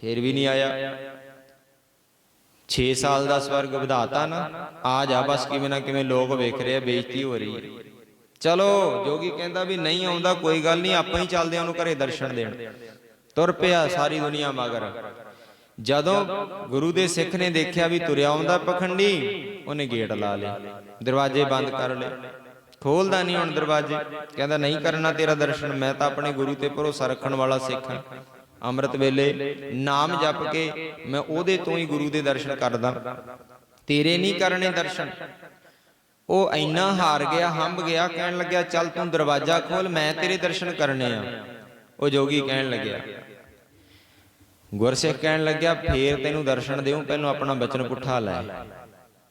ਫੇਰ ਵੀ ਨਹੀਂ ਆਇਆ। 6 ਸਾਲ ਦਾ ਸਵਰਗ ਵਧਾਤਾ ਨਾ। ਆ ਜਾ ਬਸ ਕਿਵੇਂ ਨਾ ਕਿਵੇਂ ਲੋਕ ਵੇਖ ਰਹੇ ਆ, ਬੇਇੱਜ਼ਤੀ ਹੋ ਰਹੀ ਹੈ। ਚਲੋ, ਜੋਗੀ ਕਹਿੰਦਾ ਵੀ ਨਹੀਂ ਆਉਂਦਾ, ਕੋਈ ਗੱਲ ਨਹੀਂ, ਆਪਾਂ ਹੀ ਚੱਲਦੇ ਆ ਉਹਨੂੰ ਘਰੇ ਦਰਸ਼ਨ ਦੇਣ। ਤੁਰ ਪਿਆ ਸਾਰੀ ਦੁਨੀਆ ਮਗਰ। ਜਦੋਂ ਗੁਰੂ ਦੇ ਸਿੱਖ ਨੇ ਦੇਖਿਆ ਵੀ ਤੁਰਿਆ ਆਉਂਦਾ ਪਖੰਡੀ, ਉਹਨੇ ਗੇਟ ਲਾ ਲਿਆ। ਦਰਵਾਜ਼ੇ ਬੰਦ ਕਰ ਲਏ। ਖੋਲਦਾ ਨਹੀਂ ਹੁਣ ਦਰਵਾਜ਼ੇ। ਕਹਿੰਦਾ, ਨਹੀਂ ਕਰਨਾ ਤੇਰਾ ਦਰਸ਼ਨ, ਮੈਂ ਤਾਂ ਆਪਣੇ ਗੁਰੂ ਤੇ ਭਰੋਸਾ ਰੱਖਣ ਵਾਲਾ ਸਿੱਖ ਹਾਂ। ਅੰਮ੍ਰਿਤ ਵੇਲੇ ਨਾਮ ਜਪ ਕੇ ਮੈਂ ਉਹਦੇ ਤੋਂ ਹੀ ਗੁਰੂ ਦੇ ਦਰਸ਼ਨ ਕਰਦਾ। ਤੇਰੇ ਨਹੀਂ ਕਰਨੇ ਦਰਸ਼ਨ। ਉਹ ਇੰਨਾ ਹਾਰ ਗਿਆ, ਹੰਬ ਗਿਆ, ਕਹਿਣ ਲੱਗਿਆ, ਚੱਲ ਤੂੰ ਦਰਵਾਜ਼ਾ ਖੋਲ, ਮੈਂ ਤੇਰੇ ਦਰਸ਼ਨ ਕਰਨੇ ਆ। ਉਹ ਜੋਗੀ ਕਹਿਣ ਲੱਗਿਆ ਗੁਰਸਿੱਖ ਕਹਿਣ ਲੱਗਿਆ, ਫੇਰ ਤੈਨੂੰ ਦਰਸ਼ਨ ਦੇਉ ਪਹਿਲਾਂ ਆਪਣਾ ਬਚਨ ਪੁੱਠਾ ਲੈ।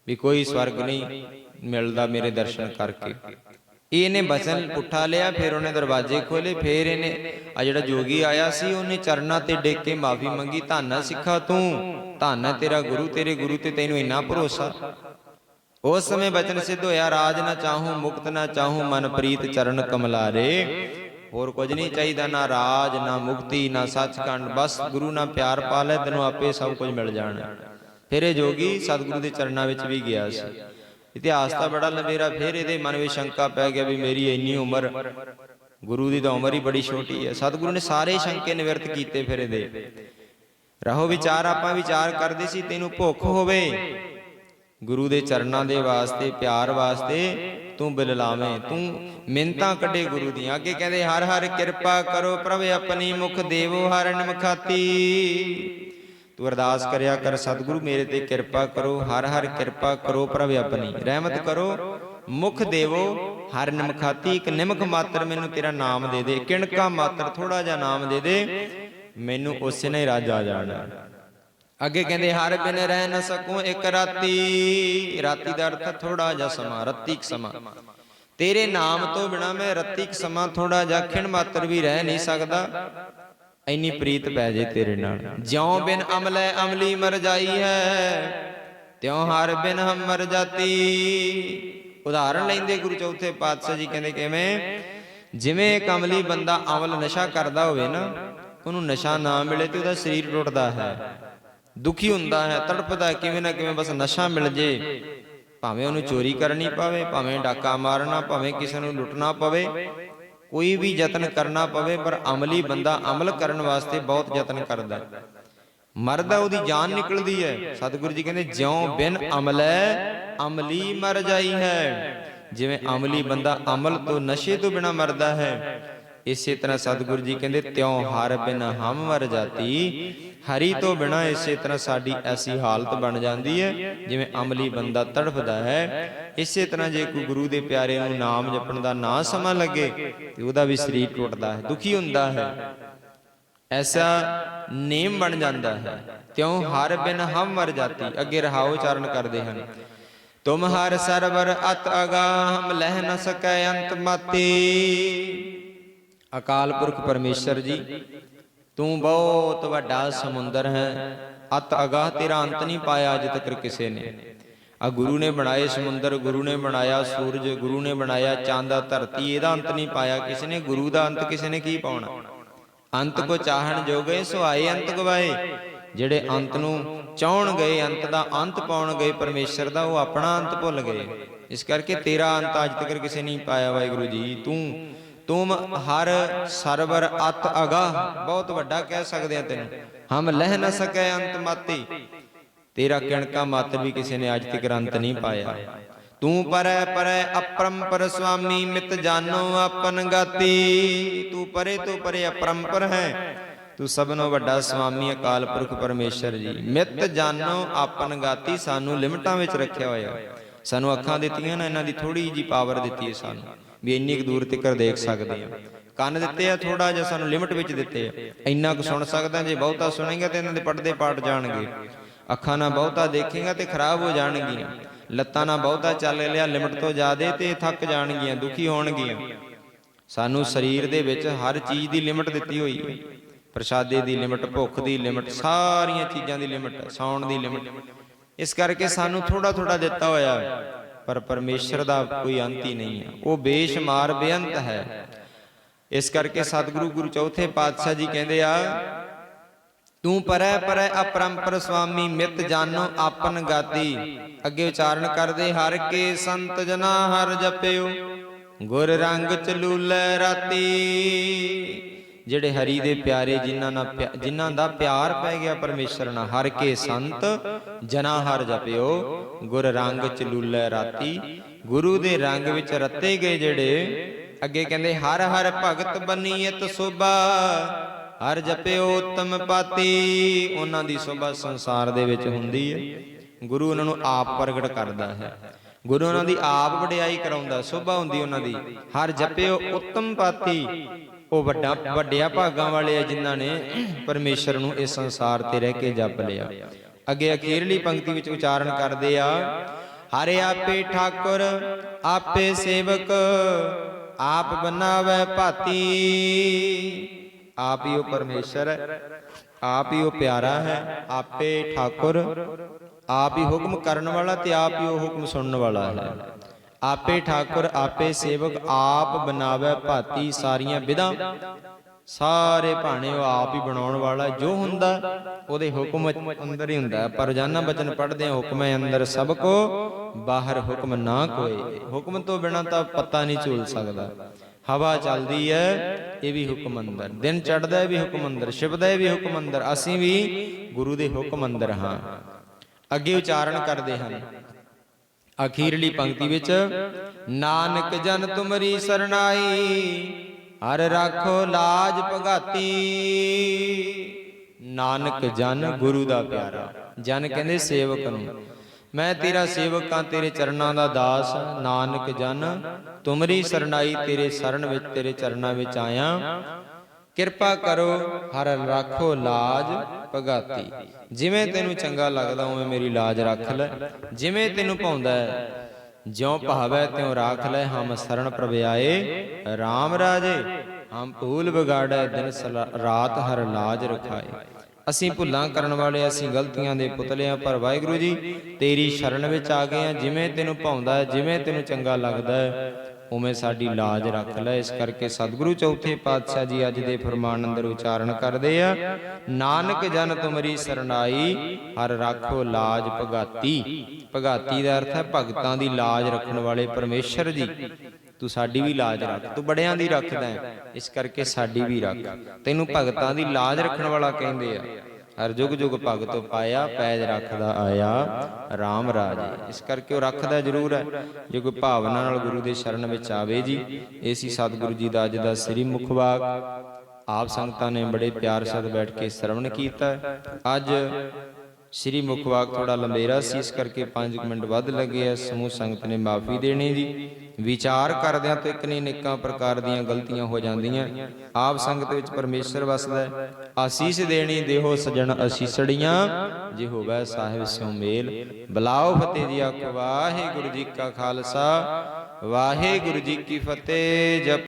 ਵੀ ਕੋਈ ਸਵਰਗ ਨਹੀਂ ਮਿਲਦਾ ਮੇਰੇ ਦਰਸ਼ਨ ਕਰਕੇ। ਇਹਨੇ ਬਚਨ ਪੁੱਠਾ ਲਿਆ, ਫਿਰ ਉਹਨੇ ਦਰਵਾਜ਼ੇ ਖੋਲੇ ਫਿਰ ਇਹਨੇ ਆ ਜਿਹੜਾ ਜੋਗੀ ਆਇਆ ਸੀ, ਉਹਨੇ ਚਰਨਾਂ ਤੇ ਡੇਕ ਕੇ ਮਾਫੀ ਮੰਗੀ, ਧੰਨ ਸਿੱਖਾ ਤੂੰ, ਧੰਨ ਤੇਰਾ ਗੁਰੂ, ਤੇਰੇ ਗੁਰੂ ਤੇ ਤੈਨੂੰ ਇੰਨਾ ਭਰੋਸਾ। ਉਸ ਸਮੇਂ ਬਚਨ ਸਿੱਧ ਹੋਇਆ, ਰਾਜ ਨਾ ਚਾਹੂੰ, ਮੁਕਤ ਨਾ ਚਾਹੂੰ ਮਨ ਪ੍ਰੀਤ ਚਰਨ ਕਮਲਾਰੇ। ਹੋਰ ਕੁਝ ਨਹੀਂ ਚਾਹੀਦਾ, ਨਾ ਰਾਜ, ਨਾ ਮੁਕਤੀ, ਨਾ ਸੱਚਖੰਡ, ਬਸ ਗੁਰੂ ਨਾਲ ਪਿਆਰ ਪਾ ਲੈ, ਤੈਨੂੰ ਆਪੇ ਸਭ ਕੁਝ ਮਿਲ ਜਾਣਾ। ਫਿਰ ਇਹ ਜੋਗੀ ਸਤਿਗੁਰੂ ਦੇ ਚਰਨਾਂ ਵਿੱਚ ਵੀ ਗਿਆ ਸੀ। ਇਤਿਹਾਸ ਤਾਂ ਬੜਾ ਲੰਬੇਰਾ, ਫਿਰ ਇਹਦੇ ਮਨ ਵਿੱਚ ਸ਼ੰਕਾ ਪੈ ਗਿਆ ਵੀ ਮੇਰੀ ਇੰਨੀ ਉਮਰ, ਗੁਰੂ ਦੀ ਤਾਂ ਉਮਰ ਹੀ ਬੜੀ ਛੋਟੀ ਹੈ। ਸਤਿਗੁਰੂ ਨੇ ਸਾਰੇ ਸ਼ੰਕੇ ਨਿਵਰਤ ਕੀਤੇ ਫਿਰ ਇਹਦੇ। ਰਹੋ ਵਿਚਾਰ, ਆਪਾਂ ਵਿਚਾਰ ਕਰਦੇ ਸੀ, ਤੈਨੂੰ ਭੁੱਖ ਹੋਵੇ। ਗੁਰੂ ਦੇ ਚਰਨਾਂ ਦੇ ਵਾਸਤੇ, ਪਿਆਰ ਵਾਸਤੇ ਤੂੰ ਬਿਲਲਾਵੇਂ ਤੂੰ ਮਿੰਤਾਂ ਕੱਢੇ ਗੁਰੂ ਦੀਆਂ, ਅੱਗੇ ਕਹਿੰਦੇ, ਹਰ ਹਰ ਕਿਰਪਾ ਕਰੋ ਪ੍ਰਭ, ਆਪਣੀ ਮੁਖ ਦੇਵੋ, ਹਰ ਮਖਾਤੀ ਤੂੰ ਅਰਦਾਸ ਕਰਿਆ ਕਰ, ਸਤਿਗੁਰੂ ਮੇਰੇ ਤੇ ਕਿਰਪਾ ਕਰੋ, ਹਰ ਹਰ ਕਿਰਪਾ ਕਰੋ ਪ੍ਰਭ, ਆਪਣੀ ਰਹਿਮਤ ਕਰੋ, ਮੁਖ ਦੇਵੋ, ਹਰ ਨਿਮਖਾਤੀ, ਇੱਕ ਨਿਮਖ ਮਾਤਰ ਮੈਨੂੰ ਤੇਰਾ ਨਾਮ ਦੇ ਦੇ, ਕਿਣਕਾ ਮਾਤਰ ਥੋੜਾ ਜਿਹਾ ਨਾਮ ਦੇ ਦੇ, ਮੈਨੂੰ ਉਸੇ ਨੇ ਹੀ ਰਾਜ ਆ ਜਾਣਾ। ਅੱਗੇ ਕਹਿੰਦੇ, ਹਰ ਬਿਨ ਰਹਿ ਨ ਸਕੂੰ ਇੱਕ ਰਾਤੀ। ਰਾਤੀ ਦਾ ਅਰਥ ਥੋੜਾ ਜਿਹਾ ਸਮਾਂ ਰੱਤੀਕ ਸਮਾਂ। ਤੇਰੇ ਨਾਮ ਤੋਂ ਬਿਨਾ ਮੈਂ ਰੱਤੀਕ ਸਮਾਂ ਥੋੜਾ ਜਿਹਾ ਖਿਣ ਮਾਤਰ ਵੀ ਰਹਿ ਨਹੀਂ ਸਕਦਾ। ਇੰਨੀ ਪ੍ਰੀਤ ਪੈ ਜੇ ਤੇਰੇ ਨਾਲ। ਜਿਉ ਬਿਨ ਅਮਲੇ ਅਮਲੀ ਮਰ ਜਾਈ ਹੈ, ਤਿਉ ਹਰ ਬਿਨ ਹਮ ਮਰ ਜਾਤੀ। ਉਦਾਹਰਣ ਲੈਂਦੇ ਗੁਰੂ ਚੌਥੇ ਪਾਤਸ਼ਾਹ ਜੀ ਕਹਿੰਦੇ ਕਿਵੇਂ? ਜਿਵੇਂ ਇੱਕ ਅਮਲੀ ਬੰਦਾ ਅਮਲ ਨਸ਼ਾ ਕਰਦਾ ਹੋਵੇ ਨਾ, ਉਹਨੂੰ ਨਸ਼ਾ ਨਾ ਮਿਲੇ ਤੇ ਉਹਦਾ ਸਰੀਰ ਟੁੱਟਦਾ ਹੈ। ਦੁਖੀ ਹੁੰਦਾ ਹੈ ਤੜਪਦਾ ਕਿਵੇਂ ਨਾ ਕਿਵੇਂ ਬਸ ਨਸ਼ਾ ਮਿਲ ਜੇ। ਭਾਵੇਂ ਉਹਨੂੰ ਚੋਰੀ ਕਰਨੀ ਪਵੇ ਭਾਵੇਂ ਡਾਕਾ ਮਾਰਨਾ ਭਾਵੇਂ ਕਿਸੇ ਨੂੰ ਲੁੱਟਣਾ ਪਵੇ ਕੋਈ ਵੀ ਯਤਨ ਕਰਨਾ ਪਵੇ ਪਰ ਅਮਲੀ ਬੰਦਾ ਅਮਲ ਕਰਨ ਵਾਸਤੇ ਬਹੁਤ ਯਤਨ ਕਰਦਾ। ਮਰਦਾ ਉਹਦੀ ਜਾਨ ਨਿਕਲਦੀ ਹੈ। ਸਤਿਗੁਰੂ ਜੀ ਕਹਿੰਦੇ ਜਿਉ ਬਿਨ ਅਮਲੈ ਅਮਲੀ ਮਰ ਜਾਈ ਹੈ। ਜਿਵੇਂ ਅਮਲੀ ਬੰਦਾ ਅਮਲ ਤੋਂ ਨਸ਼ੇ ਤੋਂ ਬਿਨਾ ਮਰਦਾ ਹੈ ਇਸੇ ਤਰ੍ਹਾਂ ਸਤਿਗੁਰੂ ਜੀ ਕਹਿੰਦੇ, ਤਿਉ ਹਰ ਬਿਨ ਹਮ ਮਰ ਜਾਤੀ। ਹਰੀ ਤੋਂ ਬਿਨਾ ਇਸੇ ਤਰ੍ਹਾਂ ਸਾਡੀ ਐਸੀ ਹਾਲਤ ਬਣ ਜਾਂਦੀ ਹੈ, ਜਿਵੇਂ ਅਮਲੀ ਬੰਦਾ ਤੜਫਦਾ ਹੈ। ਇਸੇ ਤਰ੍ਹਾਂ ਜੇ ਕੋਈ ਗੁਰੂ ਦੇ ਪਿਆਰੇ ਨੂੰ ਨਾਮ ਜਪਣ ਦਾ ਨਾ ਸਮਾਂ ਲੱਗੇ, ਤੇ ਉਹਦਾ ਵੀ ਸਰੀਰ ਟੁੱਟਦਾ ਹੈ, ਦੁਖੀ ਹੁੰਦਾ ਹੈ। ਐਸਾ ਨੇਮ ਬਣ ਜਾਂਦਾ ਹੈ, ਤਿਉ ਹਰ ਬਿਨ ਹਮ ਮਰ ਜਾਤੀ। ਅੱਗੇ ਰਹਾਉ ਉਚਾਰਨ ਕਰਦੇ ਹਨ, ਤੁਮ ਹਰ ਸਰਵਰ ਅਤ ਅਗਾਹਮ ਲਹਿ ਨ ਸਕੈ ਅੰਤ ਮਾਤੀ। ਅਕਾਲ ਪੁਰਖ ਪਰਮੇਸ਼ਰ ਜੀ, ਤੂੰ ਬਹੁਤ ਵੱਡਾ ਸਮੁੰਦਰ ਹੈ, ਅਤ ਅਗਾਹ ਤੇਰਾ ਅੰਤ ਨਹੀਂ ਪਾਇਆ ਅਜ ਤੱਕ ਕਿਸੇ ਨੇ। ਆ ਗੁਰੂ ਨੇ ਬਣਾਏ ਸਮੁੰਦਰ, ਗੁਰੂ ਨੇ ਬਣਾਇਆ ਸੂਰਜ, ਗੁਰੂ ਨੇ ਬਣਾਇਆ ਚੰਦ ਧਰਤੀ, ਇਹਦਾ ਅੰਤ ਨਹੀਂ ਪਾਇਆ ਕਿਸੇ ਨੇ, ਗੁਰੂ ਦਾ ਅੰਤ ਕਿਸੇ ਨੇ ਕੀ ਪਾਉਣਾ? ਅੰਤ ਕੋ ਚਾਹਣ ਜੋਗੇ ਸੋ ਆਏ ਅੰਤ ਗਵਾਏ। ਜਿਹੜੇ ਅੰਤ ਨੂੰ ਚਾਹਣ ਗਏ, ਅੰਤ ਦਾ ਅੰਤ ਪਾਉਣ ਗਏ, ਪਰਮੇਸ਼ਰ ਦਾ ਉਹ ਆਪਣਾ ਅੰਤ ਭੁੱਲ ਗਏ। ਇਸ ਕਰਕੇ ਤੇਰਾ ਅੰਤ ਅੱਜ ਤੱਕ ਕਿਸੇ ਨਹੀਂ ਪਾਇਆ, ਵਾਹਿਗੁਰੂ ਜੀ, ਤੂੰ ਤੁਮ ਹਰ ਸਰਵਰ ਅਤ ਅਗਾ ਬਹੁਤ ਵੱਡਾ ਕਹਿ ਸਕਦੇ ਆ ਤੈਨੂੰ ਹਮ ਲਹਿ ਨ ਸਕੈ ਅੰਤ ਮਾਤੀ ਤੇਰਾ ਕਿਣਕਾ ਮਤ ਵੀ ਕਿਸੇ ਨੇ ਅੱਜ ਤੱਕ ਅੰਤ ਨਹੀਂ ਪਾਇਆ ਤੂੰ ਪਰੈ ਪਰੈ ਅਪਰੰਪਰ ਸੁਆਮੀ ਮਿਤ ਜਾਨੋ ਆਪਨ ਗਾਤੀ ਤੂੰ ਪਰੇ ਤੋਂ ਪਰੇ ਅਪਰੰਪਰ ਹੈ ਤੂੰ ਸਭਨੋਂ ਵੱਡਾ ਸੁਆਮੀ ਅਕਾਲ ਪੁਰਖ ਪਰਮੇਸ਼ਰ ਜੀ ਮਿਤ ਜਾਨੋ ਆਪਨ ਗਾਤੀ ਸਾਨੂੰ ਲਿਮਟਾਂ ਵਿੱਚ ਰੱਖਿਆ ਹੋਇਆ ਸਾਨੂੰ ਅੱਖਾਂ ਦਿੱਤੀਆਂ ਨਾ ਇਹਨਾਂ ਦੀ ਥੋੜੀ ਜੀ ਪਾਵਰ ਦਿੱਤੀ ਹੈ ਸਾਨੂੰ ਵੀ ਇੰਨੀ ਕੁ ਦੂਰ ਤੱਕ ਦੇਖ ਸਕਦੇ ਆ ਕੰਨ ਦਿੱਤੇ ਆ ਥੋੜਾ ਜਿਹਾ ਸਾਨੂੰ ਲਿਮਟ ਵਿੱਚ ਦਿੱਤੇ ਆ। ਇੰਨਾ ਕੁ ਸੁਣ ਸਕਦਾ, ਜੇ ਬਹੁਤਾ ਸੁਣੇਗਾ ਤੇ ਇਹਨਾਂ ਦੇ ਪਰਦੇ ਪਾਟ ਜਾਣਗੇ। ਅੱਖਾਂ ਨਾਲ ਬਹੁਤਾ ਦੇਖੇਗਾ ਤੇ ਖਰਾਬ ਹੋ ਜਾਣਗੀਆਂ। ਲੱਤਾਂ ਨਾਲ ਬਹੁਤਾ ਚੱਲ ਲਿਆ ਲਿਮਟ ਤੋਂ ਜ਼ਿਆਦੇ ਤੇ ਥੱਕ ਜਾਣਗੀਆਂ, ਦੁਖੀ ਹੋਣਗੀਆਂ। ਸਾਨੂੰ ਸਰੀਰ ਦੇ ਵਿੱਚ ਹਰ ਚੀਜ਼ ਦੀ ਲਿਮਟ ਦਿੱਤੀ ਹੋਈ ਹੈ। ਪ੍ਰਸ਼ਾਦੇ ਦੀ ਲਿਮਟ ਭੁੱਖ ਦੀ ਲਿਮਟ ਸਾਰੀਆਂ ਚੀਜ਼ਾਂ ਦੀ ਲਿਮਟ ਹੈ ਸੌਣ ਦੀ ਲਿਮਟ ਇਸ ਕਰਕੇ ਸਾਨੂੰ ਥੋੜਾ ਥੋੜਾ ਦਿੱਤਾ ਹੋਇਆ। ਹੈ ਪਰ ਪਰਮੇਸ਼ਰ ਦਾ ਕੋਈ ਅੰਤ ਹੀ ਨਹੀਂ ਹੈ। ਉਹ ਬੇਸ਼ਮਾਰ, ਬੇਅੰਤ ਹੈ। ਇਸ ਕਰਕੇ ਸਤਿਗੁਰੂ ਗੁਰੂ ਚੌਥੇ ਪਾਤਸ਼ਾਹ ਜੀ ਕਹਿੰਦੇ ਆ, ਤੂੰ ਪਰੈ ਪਰੈ ਅਪਰੰਪਰ ਸੁਆਮੀ ਮਿਤ ਜਾਨੋ ਆਪਨ ਗਾਤੀ ਅੱਗੇ ਉਚਾਰਨ ਕਰਦੇ, ਹਰ ਕੇ ਸੰਤ ਜਨਾ ਹਰ ਜਪਿਓ। ਗੁਰ ਰੰਗ ਚਲੂਲੇ ਰਾਤੀ। ਜਿਹੜੇ ਹਰੀ ਦੇ ਪਿਆਰੇ ਜਿਨ੍ਹਾਂ ਨਾਲ ਪਿਆ- ਜਿਨ੍ਹਾਂ ਦਾ ਪਿਆਰ ਪੈ ਗਿਆ ਪਰਮੇਸ਼ਰ ਨਾਲ, ਹਰ ਕੇ ਸੰਤ ਜਨਾ ਹਰ ਜਪਿਓ, ਗੁਰ ਰੰਗ ਚਲੂਲੇ ਰਾਤੀ। ਗੁਰੂ ਦੇ ਰੰਗ ਵਿੱਚ ਰੱਤੇ ਗਏ ਜਿਹੜੇ, ਅੱਗੇ ਕਹਿੰਦੇ, ਹਰ ਹਰ ਭਗਤ ਬਨੀਅਤ ਸੋਭਾ, ਹਰ ਜਪਿਓ ਉਤਮ ਪਾਤੀ। ਉਹਨਾਂ ਦੀ ਸੋਭਾ ਸੰਸਾਰ ਦੇ ਵਿੱਚ ਹੁੰਦੀ ਹੈ ਗੁਰੂ ਉਹਨਾਂ ਨੂੰ ਆਪ ਪ੍ਰਗਟ ਕਰਦਾ ਹੈ। ਗੁਰੂ ਉਹਨਾਂ ਦੀ ਆਪ ਵਡਿਆਈ ਕਰਾਉਂਦਾ, ਸੋਭਾ ਹੁੰਦੀ ਉਹਨਾਂ ਦੀ। ਹਰ ਜਪਿਓ ਉਤਮ ਪਾਤੀ। ਉਹ ਵੱਡਾ ਵੱਡਿਆ ਭਾਗਾਂ ਵਾਲੇ ਆ ਜਿਨ੍ਹਾਂ ਨੇ ਪਰਮੇਸ਼ਰ ਨੂੰ ਇਸ ਸੰਸਾਰ ਤੇ ਰਹਿ ਕੇ ਜਪ ਲਿਆ। ਅੱਗੇ ਅਖੀਰਲੀ ਪੰਕਤੀ ਵਿੱਚ ਉਚਾਰਨ ਕਰਦੇ ਆ, ਹਰੇ ਆਪੇ ਠਾਕੁਰ, ਆਪੇ ਸੇਵਕ, ਆਪ ਬਨਾਵੇ ਭਾਤੀ। ਆਪ ਹੀ ਉਹ ਪਰਮੇਸ਼ਰ ਹੈ, ਆਪ ਹੀ ਉਹ ਪਿਆਰਾ ਹੈ, ਆਪੇ ਠਾਕੁਰ, ਆਪ ਹੀ ਹੁਕਮ ਕਰਨ ਵਾਲਾ ਤੇ ਆਪ ਹੀ ਉਹ ਹੁਕਮ ਸੁਣਨ ਵਾਲਾ ਹੈ। ਆਪੇ ਠਾਕੁਰ ਆਪੇ ਸੇਵਕ ਆਪ ਬਣਾਵੇ ਭਾਤੀ ਸਾਰੀਆਂ ਵਿਧਾਂ। ਸਾਰੇ ਭਾਣੇ ਉਹ ਆਪ ਹੀ ਬਣਾਉਣ ਵਾਲਾ। ਜੋ ਹੁੰਦਾ ਉਹਦੇ ਹੁਕਮ ਅੰਦਰ ਹੀ ਹੁੰਦਾ। ਪਰ ਰੋਜ਼ਾਨਾ ਬਚਨ ਪੜ੍ਹਦੇ ਆ ਹੁਕਮ ਅੰਦਰ ਸਭ ਕੋ ਬਾਹਰ ਹੁਕਮ ਨਾ ਕੋਏ ਹੁਕਮ ਤੋਂ ਬਿਨਾ ਤਾਂ ਪਤਾ ਨਹੀਂ ਝੂਲ ਸਕਦਾ। ਹਵਾ ਚੱਲਦੀ ਹੈ ਇਹ ਵੀ ਹੁਕਮ ਅੰਦਰ। ਦਿਨ ਚੜਦਾ ਹੈ ਵੀ ਹੁਕਮ ਅੰਦਰ। ਛਿਪਦਾ ਹੈ ਵੀ ਹੁਕਮ ਅੰਦਰ। ਅਸੀਂ ਵੀ ਗੁਰੂ ਦੇ ਹੁਕਮ ਅੰਦਰ ਹਾਂ। ਅੱਗੇ ਉਚਾਰਨ ਕਰਦੇ ਹਨ। ਅਖੀਰਲੀ ਪੰਕਤੀ ਵਿੱਚ ਨਾਨਕ ਜਨ ਤੁਮਰੀ ਸਰਣਾਈ ਹਰ ਰਾਖੋ ਲਾਜ ਭਗਾਤੀ। ਨਾਨਕ ਜਨ ਗੁਰੂ ਦਾ ਪਿਆਰਾ। ਜਨ ਕਹਿੰਦੇ ਸੇਵਕ ਨੂੰ। ਮੈਂ ਤੇਰਾ ਸੇਵਕ ਹਾਂ ਤੇਰੇ ਚਰਨਾਂ ਦਾ ਦਾਸ। ਨਾਨਕ ਜਨ ਤੁਮਰੀ ਸਰਣਾਈ ਤੇਰੇ ਸ਼ਰਨ ਵਿੱਚ ਤੇਰੇ ਚਰਨਾਂ ਵਿੱਚ ਆਇਆ। ਕਿਰਪਾ ਕਰੋ, ਹਰ ਰੱਖੋ ਲਾਜ ਭਗਾਤੀ। ਜਿਵੇਂ ਤੈਨੂੰ ਚੰਗਾ ਲੱਗਦਾ, ਉਵੇਂ ਮੇਰੀ ਲਾਜ ਰੱਖ ਲੈ। ਜਿਵੇਂ ਤੈਨੂੰ ਭਾਉਂਦਾ ਹੈ, ਜਿਉ ਭਾਵੈ ਤਿਉ ਰਾਖ ਲੈ। ਹਮ ਸਰਣ ਪ੍ਰਭ ਆਏ RAM ਰਾਜੇ, ਹਮ ਭੂਲ ਵਿਗਾੜੈ, ਦਿਨ ਰਾਤ ਹਰ ਲਾਜ ਰਖਾਏ। ਅਸੀਂ ਭੁੱਲਾਂ ਕਰਨ ਵਾਲੇ, ਅਸੀਂ ਗਲਤੀਆਂ ਦੇ ਪੁਤਲੇ ਹਾਂ ਪਰ ਵਾਹਿਗੁਰੂ ਜੀ, ਤੇਰੀ ਸ਼ਰਨ ਵਿੱਚ ਆ ਗਏ ਹਾਂ। ਜਿਵੇਂ ਤੈਨੂੰ ਭਾਉਂਦਾ ਹੈ, ਜਿਵੇਂ ਤੈਨੂੰ ਚੰਗਾ ਲੱਗਦਾ ਹੈ ਉਵੇਂ ਸਾਡੀ ਲਾਜ ਰੱਖ ਲੈ। ਇਸ ਕਰਕੇ ਸਤਿਗੁਰੂ ਚੌਥੇ ਪਾਤਸ਼ਾਹ ਜੀ ਅੱਜ ਦੇ ਫਰਮਾਨ ਅੰਦਰ ਉਚਾਰਨ ਕਰਦੇ ਆ, ਨਾਨਕ ਜਨ ਤੁਮਰੀ ਸਰਣਾਈ, ਹਰ ਰਾਖੋ ਲਾਜ ਭਗਾਤੀ। ਭਗਾਤੀ ਦਾ ਅਰਥ ਹੈ ਭਗਤਾਂ ਦੀ ਲਾਜ ਰੱਖਣ ਵਾਲੇ ਪਰਮੇਸ਼ਰ ਜੀ। ਤੂੰ ਸਾਡੀ ਵੀ ਲਾਜ ਰੱਖ, ਤੂੰ ਬੜਿਆਂ ਦੀ ਰੱਖਦਾ ਹੈ। ਇਸ ਕਰਕੇ ਸਾਡੀ ਵੀ ਰੱਖ। ਤੈਨੂੰ ਭਗਤਾਂ ਦੀ ਲਾਜ ਰੱਖਣ ਵਾਲਾ ਕਹਿੰਦੇ ਆ। ਹਰ ਜੁਗ ਜੁਗ ਭਗਤੋ ਪਾਇਆ, ਪੈਜ ਰੱਖਦਾ ਆਇਆ RAM ਰਾਜੇ। ਇਸ ਕਰਕੇ ਉਹ ਰੱਖਦਾ ਜ਼ਰੂਰ ਹੈ। ਜੇ ਕੋਈ ਭਾਵਨਾ ਨਾਲ ਗੁਰੂ ਦੇ ਸ਼ਰਨ ਵਿੱਚ ਆਵੇ ਜੀ ਏਸੀ ਸਤਿਗੁਰੂ ਜੀ ਦਾ ਅੱਜ ਦਾ ਸ੍ਰੀ ਮੁਖ ਵਾਕ। ਆਪ ਸੰਗਤਾਂ ਨੇ ਬੜੇ ਪਿਆਰ ਸਦ ਬੈਠ ਕੇ ਸ਼ਰਵਣ ਕੀਤਾ। ਅੱਜ ਸ੍ਰੀ ਮੁਖ ਵਾਕ ਥੋੜਾ ਲੰਬੇਰਾ ਸੀ ਇਸ ਕਰਕੇ 5 ਮਿੰਟ ਵੱਧ ਲੱਗੇ ਆ ਸਮੂਹ ਸੰਗਤ ਨੇ ਮਾਫੀ ਦੇਣੀ ਜੀ। ਵਿਚਾਰ ਕਰਦਿਆਂ ਤੋਂ ਇੱਕ ਨਹੀਂ ਨਿੱਕਾਂ ਪ੍ਰਕਾਰ ਦੀਆਂ ਗਲਤੀਆਂ ਹੋ ਜਾਂਦੀਆਂ। ਆਪ ਸੰਗਤ ਵਿੱਚ ਪਰਮੇਸ਼ਰ ਵਸਦਾ ਆਸੀਸ ਦੇਣੀ ਦੇਹੋ ਸਜਣ ਅਸੀਸੜੀਆਂ ਜੇ ਹੋਵੇ ਸਾਹਿਬ ਸਿਉ ਮੇਲ। ਬਲਾਓ ਫਤਿਹ ਜੀ ਆਖੋ ਵਾਹਿਗੁਰੂ ਜੀ ਕਾ ਖਾਲਸਾ। ਵਾਹਿਗੁਰੂ ਜੀ ਕੀ ਫਤਿਹ। ਜਪ